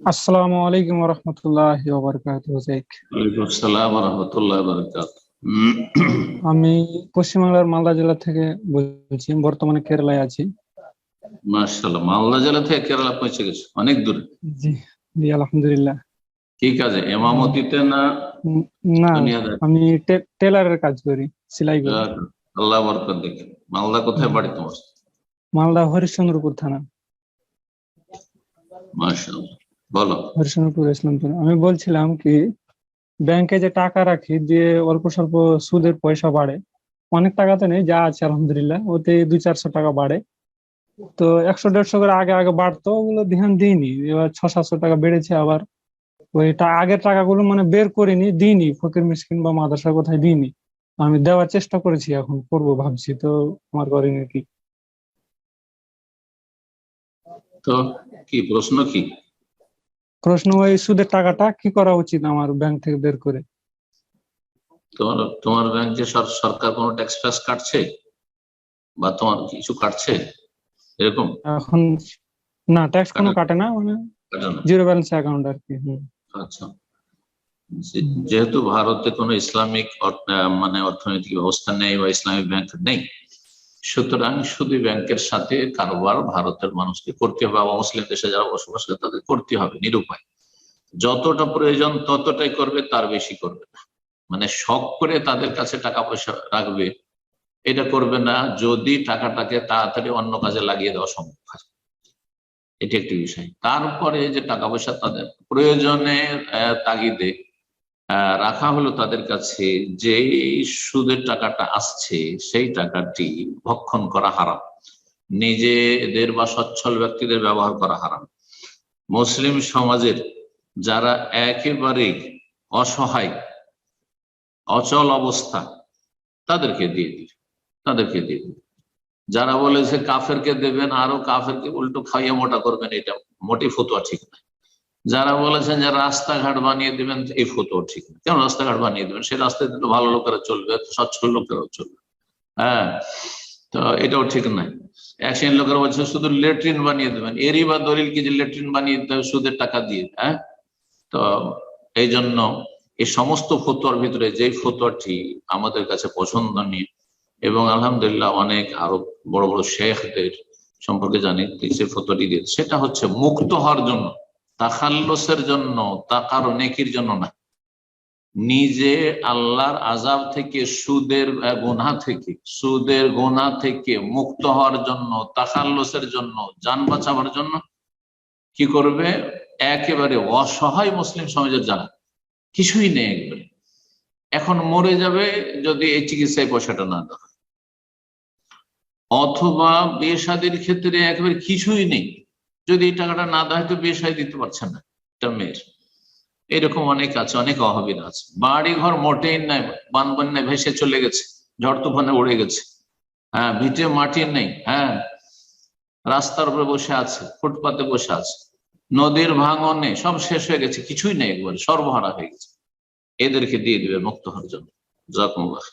আসসালামু আলাইকুম রহমতুল্লাহ ওয়াবারকাতুহ ওয়ালাইকুম আসসালাম রহমতুল্লাহ বারকাত আমি পশ্চিমবাংলার মালদা জেলা থেকে বলছি বর্তমানে কেরালায় আছি। মার্শাল্লাহ মালদা জেলা থেকে কেরালা পৌঁছে গেছে? অনেক দূরে। জি জি আলহামদুলিল্লাহ। কি কাজে এমামতিতে না না? আমি টেলারের কাজ করি সেলাই করি। আল্লাহ বরকত দেখে। মালদা কোথায় বাড়ি তোমার? মালদা হরিশ্চন্দ্রপুর থানা। মার্শাল্লাহ বলো। ইসলামপুর আমি বলছিলাম কি ব্যাংকে যে টাকা রাখি দিয়ে অল্প স্বল্প সুদের পয়সা বাড়ে অনেক টাকাতে নেই যা আছে আলহামদুলিল্লাহ ওতে দুই চারশো টাকা বাড়ে। তো একশো দেড়শো করে আগে আগে বাড়তো ওগুলো ধ্যান দিইনি এবার ছ সাতশো টাকা বেড়েছে আবার। ওইটা আগের টাকাগুলো মানে বের করিনি দিইনি ফকির মিসকিন বা মাদ্রাসা কোথায় দিইনি। আমি দেওয়ার চেষ্টা করেছি এখন করব ভাবছি তো আমার করিনি কি। তো কি প্রশ্ন কি? প্রশ্ন ওই সুদের টাকাটা কি করা উচিত আমার ব্যাংক থেকে বের করে? তোমার তোমার ব্যাংক যে সরকার কোনো ট্যাক্স ফ্যাক্স কাটছে? বা তোমার কিছু কাটছে? এরকম? এখন না ট্যাক্স কোনো কাটে না। মানে জিরো ব্যালেন্স অ্যাকাউন্ট আর কি। আচ্ছা। যেহেতু ভারতে কোনো ইসলামিক মানে অর্থনৈতিক ব্যবস্থা নেই বা ইসলামিক ব্যাংক নেই সুতরাং শুধু ব্যাংকের সাথে কারবার ভারতের মানুষকে করতে হবে বা মুসলিম দেশে যারা বসবাস করে তাদের করতে হবে নিরুপায়। যতটা প্রয়োজন ততটাই করবে, তার বেশি করবে না। মানে শখ করে তাদের কাছে টাকা পয়সা রাখবে, এটা করবে না, যদি টাকাটাকে তাড়াতাড়ি অন্য কাজে লাগিয়ে দেওয়া সম্ভব হয়। এটি একটি বিষয়। তারপরে যে টাকা পয়সা তাদের প্রয়োজনের তাগিদে রাখা হলো তাদের কাছে যে সুদের টাকাটা আসছে, সেই টাকাটি ভক্ষণ করা হারাম। নিজেদের বা সচ্ছল ব্যক্তিদের ব্যবহার করা হারাম। মুসলিম সমাজের যারা একেবারে অসহায়, অচল অবস্থা, তাদেরকে দিয়ে দিন তাদেরকে দিয়ে দিন যারা বলেছে কাফেরকে দেবেন, আরও কাফেরকে উল্টো খাইয়ে মোটা করবেন, এটা মোটেই ফতুয়া ঠিক না যারা বলেছেন যে রাস্তাঘাট বানিয়ে দেবেন, এই ফতুয়া ঠিক না। কেন রাস্তাঘাট বানিয়ে দেবেন? সেই রাস্তায় তো ভালো লোকেরা চলবে সচ্ছল লোকেরাও চলবে। হ্যাঁ তো এটাও ঠিক নাই এক শ্রেণির লোকেরা বলছে, শুধু লেট্রিন বানিয়ে দেবেন। এরই বা দলিল কি যে লেট্রিন বানিয়ে দিতে হবে, সুদের টাকা দিয়ে হ্যাঁ? তো এই জন্য এই সমস্ত ফতুয়ার ভিতরে যে ফতুয়াটি আমাদের কাছে পছন্দ পছন্দনীয়, এবং আলহামদুলিল্লাহ অনেক আরও বড় বড় শেখদের সম্পর্কে জানি সে ফটোটি দিয়ে সেটা হচ্ছে মুক্ত হওয়ার জন্য তাকাল্লসের জন্য তাকার নেকির জন্য না। নিজে আল্লাহর আজাব থেকে, সুদের গোনা থেকে, সুদের গোনা থেকে মুক্ত হওয়ার জন্য তাকাল্লসের জন্য, যান বাঁচাবার জন্য কি করবে? একেবারে অসহায় মুসলিম সমাজের যারা, কিছুই নেই একবারে। এখন মরে যাবে যদি এই চিকিৎসায় পয়সাটা না দেওয়া অথবা বেসাদির ক্ষেত্রে একেবারে কিছুই নেই। যদি এই টাকাটা না দেওয়া তো তো বেসাই দিতে পারছে না। একটা মেয়ের। এরকম অনেক আছে, অনেক অভাবীরা আছে। বাড়ি ঘর মোটেই নাই বান বন্যায় ভেসে চলে গেছে, ঝড় তুফানে উড়ে গেছে। হ্যাঁ ভিটে মাটি নেই হ্যাঁ। রাস্তার উপরে বসে আছে, ফুটপাতে বসে আছে। নদীর ভাঙনে সব শেষ হয়ে গেছে, কিছুই নেই একবারে, সর্বহারা হয়ে গেছে। এদেরকে দিয়ে দিবে মুক্ত হওয়ার জন্য। জাকুমুল্লাহ।